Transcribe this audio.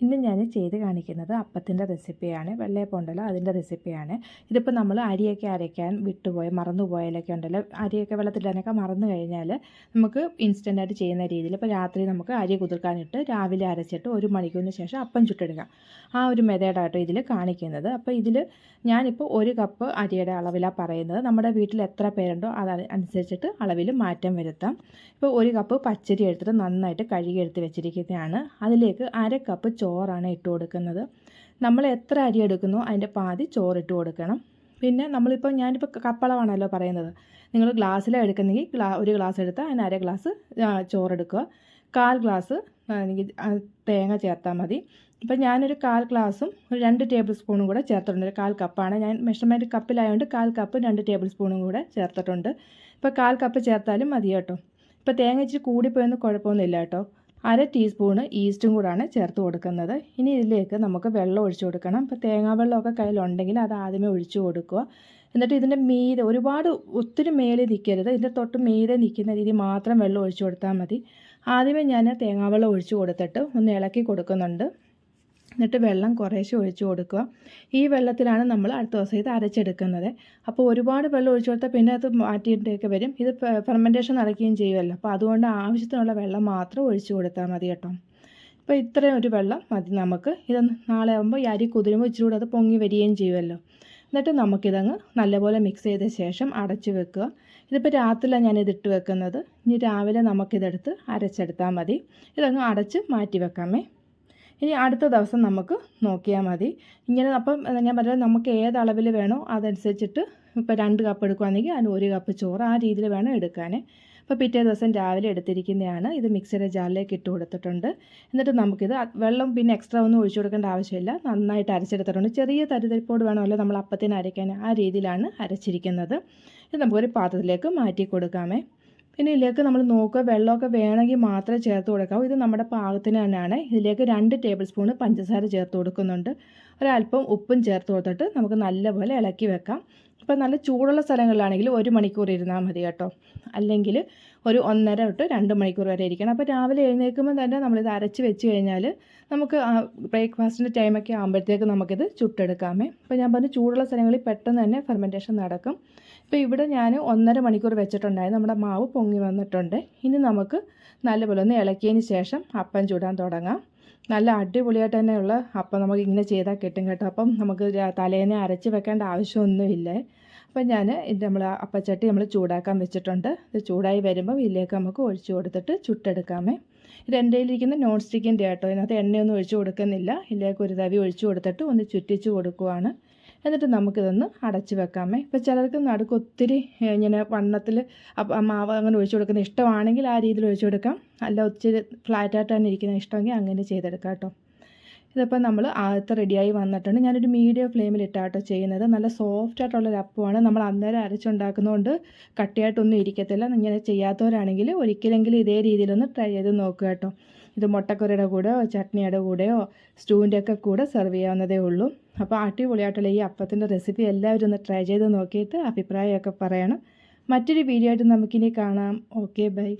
ഇന്ന് ഞാൻ ചെയ്ത് കാണിക്കുന്നത് അപ്പത്തിന്റെ റെസിപ്പിയാണ്. വെള്ളയപ്പം ഉണ്ടല്ലോ അതിന്റെ റെസിപ്പിയാണ്. ഇതിപ്പോൾ നമ്മൾ അരിയൊക്കെ അരയ്ക്കാൻ വിട്ടുപോയ മറന്നുപോയാലൊക്കെ ഉണ്ടല്ലോ. അരിയൊക്കെ വെള്ളത്തിലിടാനൊക്കെ മറന്നു കഴിഞ്ഞാൽ നമുക്ക് ഇൻസ്റ്റന്റായിട്ട് ചെയ്യുന്ന രീതിയിൽ ഇപ്പോൾ രാത്രി നമുക്ക് അരി കുതിർക്കാനിട്ട് രാവിലെ അരച്ചിട്ട് ഒരു മണിക്കൂറിന് ശേഷം അപ്പം ചുട്ടെടുക്കാം. ആ ഒരു മെതേഡായിട്ടോ ഇതിൽ കാണിക്കുന്നത്. അപ്പോൾ ഇതിൽ ഞാനിപ്പോൾ ഒരു കപ്പ് അരിയുടെ അളവിലാണ് പറയുന്നത്. നമ്മുടെ വീട്ടിൽ എത്ര പേരുണ്ടോ അത് അനുസരിച്ചിട്ട് അളവിൽ മാറ്റം വരുത്താം. ഇപ്പോൾ ഒരു കപ്പ് പച്ചരി എടുത്തിട്ട് നന്നായിട്ട് കഴുകി എടുത്ത് വെച്ചിരിക്കുന്നതാണ്. അതിലേക്ക് അര കപ്പ് ചോറാണ് ഇട്ട് കൊടുക്കുന്നത്. നമ്മൾ എത്ര അരി എടുക്കുന്നു അതിന്റെ പാതി ചോറിട്ട് കൊടുക്കണം. പിന്നെ നമ്മളിപ്പോൾ ഞാനിപ്പോൾ കപ്പളമാണല്ലോ പറയുന്നത്. നിങ്ങൾ ഗ്ലാസ്സിലാണ് എടുക്കുന്നെങ്കിൽ ഗ്ലാ ഒരു ഗ്ലാസ് എടുത്താൽ അതിന് അര ഗ്ലാസ് ചോറെടുക്കുക. കാൽ ഗ്ലാസ് എനിക്ക് തേങ്ങ ചേർത്താൽ മതി. ഇപ്പം ഞാനൊരു കാൽ ഗ്ലാസും ഒരു രണ്ട് ടേബിൾ സ്പൂണും കൂടെ ചേർത്തിട്ടുണ്ട്. ഒരു കാൽ കപ്പാണ്. ഞാൻ മെഷർമെന്റ് കപ്പിലായതുകൊണ്ട് കാൽ കപ്പ് രണ്ട് ടേബിൾ സ്പൂണും കൂടെ ചേർത്തിട്ടുണ്ട്. ഇപ്പോൾ കാൽ കപ്പ് ചേർത്താലും മതി കേട്ടോ. ഇപ്പോൾ തേങ്ങ ഇച്ചിരി കൂടിപ്പോയെന്ന് കുഴപ്പമൊന്നുമില്ല കേട്ടോ. അര ടീസ്പൂണ് ഈസ്റ്റും കൂടാണ് ചേർത്ത് കൊടുക്കുന്നത്. ഇനി ഇതിലേക്ക് നമുക്ക് വെള്ളം ഒഴിച്ചു കൊടുക്കണം. ഇപ്പോൾ തേങ്ങാ വെള്ളമൊക്കെ കയ്യിലുണ്ടെങ്കിൽ അത് ആദ്യമേ ഒഴിച്ചു കൊടുക്കുക. എന്നിട്ട് ഇതിന്റെ മീതെ ഒരുപാട് ഒത്തിരി മേലെ നിൽക്കരുത്. ഇതിന്റെ തൊട്ട് മീതെ നിൽക്കുന്ന രീതി മാത്രം വെള്ളം ഒഴിച്ചു കൊടുത്താൽ മതി. ആദ്യമേ ഞാൻ തേങ്ങാവെള്ളം ഒഴിച്ചു കൊടുത്തിട്ട് ഒന്ന് ഇളക്കി കൊടുക്കുന്നുണ്ട്. എന്നിട്ട് വെള്ളം കുറേശ്ശെ ഒഴിച്ചു കൊടുക്കുക. ഈ വെള്ളത്തിലാണ് നമ്മൾ അടുത്ത ദിവസം ഇത് അരച്ചെടുക്കുന്നത്. അപ്പോൾ ഒരുപാട് വെള്ളം ഒഴിച്ചു കൊടുത്താൽ പിന്നെ അത് മാറ്റിയിട്ടൊക്കെ വരും. ഇത് ഫെർമെന്റേഷൻ നടക്കുകയും ചെയ്യുമല്ലോ. അപ്പോൾ അതുകൊണ്ട് ആവശ്യത്തിനുള്ള വെള്ളം മാത്രം ഒഴിച്ചു കൊടുത്താൽ മതി കേട്ടോ. ഇപ്പോൾ ഇത്രയും ഒരു വെള്ളം മതി നമുക്ക്. ഇത് നാളെ ആകുമ്പോൾ ഈ അരി കുതിരുമ്പോൾ ഇച്ചിരി കൂടെ അത് പൊങ്ങി വരികയും ചെയ്യുമല്ലോ. എന്നിട്ട് നമുക്കിതങ്ങ് നല്ലപോലെ മിക്സ് ചെയ്ത ശേഷം അടച്ചു വെക്കുക. ഇതിപ്പോൾ രാത്രിയിലാണ് ഞാനിത് ഇട്ട് വെക്കുന്നത്. ഇനി രാവിലെ നമുക്കിതെടുത്ത് അരച്ചെടുത്താൽ മതി. ഇതങ്ങ് അടച്ച് മാറ്റി വെക്കാമേ. ഇനി അടുത്ത ദിവസം നമുക്ക് നോക്കിയാൽ മതി. ഇങ്ങനെ അപ്പം ഞാൻ പറഞ്ഞത് നമുക്ക് ഏത് അളവിൽ വേണോ അതനുസരിച്ചിട്ട് ഇപ്പോൾ രണ്ട് കപ്പ് എടുക്കുകയാണെങ്കിൽ അതിന് ഒരു കപ്പ് ചോറ് ആ രീതിയിൽ വേണം എടുക്കാൻ അപ്പോൾ പിറ്റേ ദിവസം രാവിലെ എടുത്തിരിക്കുന്നതാണ്. ഇത് മിക്സിയുടെ ജാറിലേക്ക് ഇട്ട് കൊടുത്തിട്ടുണ്ട്. എന്നിട്ട് നമുക്കിത് വെള്ളം പിന്നെ എക്സ്ട്രാ ഒന്നും ഒഴിച്ചു കൊടുക്കേണ്ട ആവശ്യമില്ല. നന്നായിട്ട് അരച്ചെടുത്തിട്ടുണ്ട്. ചെറിയ തരിതരിപ്പോട് വേണമല്ലോ നമ്മൾ അപ്പത്തിന് അരയ്ക്കാൻ ആ രീതിയിലാണ് അരച്ചിരിക്കുന്നത്. ഇത് നമുക്കൊരു പാത്രത്തിലേക്ക് മാറ്റി കൊടുക്കാമേ. പിന്നെ ഇതിലേക്ക് നമ്മൾ നോക്കുക വെള്ളമൊക്കെ വേണമെങ്കിൽ മാത്രമേ ചേർത്ത് കൊടുക്കാവൂ. ഇത് നമ്മുടെ പാകത്തിന് തന്നെയാണ്. ഇതിലേക്ക് രണ്ട് ടേബിൾ സ്പൂൺ പഞ്ചസാര ചേർത്ത് കൊടുക്കുന്നുണ്ട്. ഒരല്പം ഉപ്പും ചേർത്ത് കൊടുത്തിട്ട് നമുക്ക് നല്ലപോലെ ഇളക്കി വെക്കാം. ഇപ്പം നല്ല ചൂടുള്ള സ്ഥലങ്ങളിലാണെങ്കിൽ ഒരു മണിക്കൂർ ഇരുന്നാൽ മതി കേട്ടോ. അല്ലെങ്കിൽ ഒരു ഒന്നര തൊട്ട് രണ്ട് മണിക്കൂർ വരെ ഇരിക്കണം. അപ്പോൾ രാവിലെ എഴുന്നേൽക്കുമ്പോൾ തന്നെ നമ്മളിത് അരച്ച് വെച്ച് കഴിഞ്ഞാൽ നമുക്ക് ബ്രേക്ക്ഫാസ്റ്റിന്റെ ടൈമൊക്കെ ആകുമ്പോഴത്തേക്ക് നമുക്കിത് ചുട്ടെടുക്കാമേ. അപ്പോൾ ഞാൻ പറഞ്ഞു ചൂടുള്ള സ്ഥലങ്ങളിൽ പെട്ടെന്ന് തന്നെ ഫെർമെന്റേഷൻ നടക്കും. ഇപ്പോൾ ഇവിടെ ഞാൻ ഒന്നര മണിക്കൂർ വെച്ചിട്ടുണ്ടായിരുന്നു. നമ്മുടെ മാവ് പൊങ്ങി വന്നിട്ടുണ്ട്. ഇനി നമുക്ക് നല്ലപോലെ ഒന്ന് ഇളക്കിയതിന് ശേഷം അപ്പം ചൂടാൻ തുടങ്ങാം. നല്ല അടിപൊളിയായിട്ട് തന്നെയുള്ള അപ്പം നമുക്ക് ഇങ്ങനെ ചെയ്താൽ കിട്ടും കേട്ടോ. അപ്പം നമുക്ക് തലേനെ അരച്ച് വെക്കേണ്ട ആവശ്യമൊന്നുമില്ല? അപ്പം ഞാൻ നമ്മൾ അപ്പച്ചട്ടി നമ്മൾ ചൂടാക്കാൻ വെച്ചിട്ടുണ്ട്. ഇത് ചൂടായി വരുമ്പോൾ ഇതിലേക്ക് നമുക്ക് ഒഴിച്ചു കൊടുത്തിട്ട് ചുട്ടെടുക്കാമേ. ഇത് എന്റെ കയ്യിലിരിക്കുന്ന നോൺ സ്റ്റിക്കിന്റെ കേട്ടോ. ഇതിനകത്ത് എണ്ണയൊന്നും ഒഴിച്ചു കൊടുക്കുന്നില്ല. ഇതിലേക്ക് ഒരു തവി ഒഴിച്ചു കൊടുത്തിട്ട് ഒന്ന് ചുറ്റിച്ച് കൊടുക്കുവാണ്. എന്നിട്ട് നമുക്കിതൊന്ന് അടച്ച് വെക്കാമേ. ഇപ്പോൾ ചിലർക്ക് നടുക്ക് ഒത്തിരി ഇങ്ങനെ വണ്ണത്തിൽ മാവ് അങ്ങനെ ഒഴിച്ചു കൊടുക്കുന്ന ഇഷ്ടമാണെങ്കിൽ ആ രീതിയിൽ ഒഴിച്ചു കൊടുക്കാം. അല്ല ഒത്തിരി ഫ്ലാറ്റായിട്ട് തന്നെ ഇരിക്കുന്ന ഇഷ്ടമെങ്കിൽ അങ്ങനെ ചെയ്തെടുക്കാം കേട്ടോ. ഇതിപ്പോൾ നമ്മൾ ആദ്യത്തെ റെഡിയായി വന്നിട്ടുണ്ട്. ഞാനൊരു മീഡിയം ഫ്ലെയിമിലിട്ടാട്ടോ ചെയ്യുന്നത്. നല്ല സോഫ്റ്റ് ആയിട്ടുള്ളൊരു അപ്പമാണ്. നമ്മൾ അന്നേരം അരച്ചുണ്ടാക്കുന്നതുകൊണ്ട് കട്ടിയായിട്ടൊന്നും ഇരിക്കത്തില്ല. ഇങ്ങനെ ചെയ്യാത്തവരാണെങ്കിൽ ഒരിക്കലെങ്കിലും ഇതേ രീതിയിലൊന്ന് ട്രൈ ചെയ്ത് നോക്കുക കേട്ടോ. ഇത് മുട്ടക്കറിയുടെ കൂടെയോ ചട്നിയുടെ കൂടെയോ സ്റ്റൂവിന്റെ ഒക്കെ കൂടെ സെർവ് ചെയ്യാവുന്നതേ ഉള്ളൂ. അപ്പോൾ അടിപൊളിയായിട്ടുള്ള ഈ അപ്പത്തിന്റെ റെസിപ്പി എല്ലാവരും ഒന്ന് ട്രൈ ചെയ്ത് നോക്കിയിട്ട് അഭിപ്രായമൊക്കെ പറയണം. മറ്റൊരു വീഡിയോ ആയിട്ട് നമുക്കിനി കാണാം. Okay bye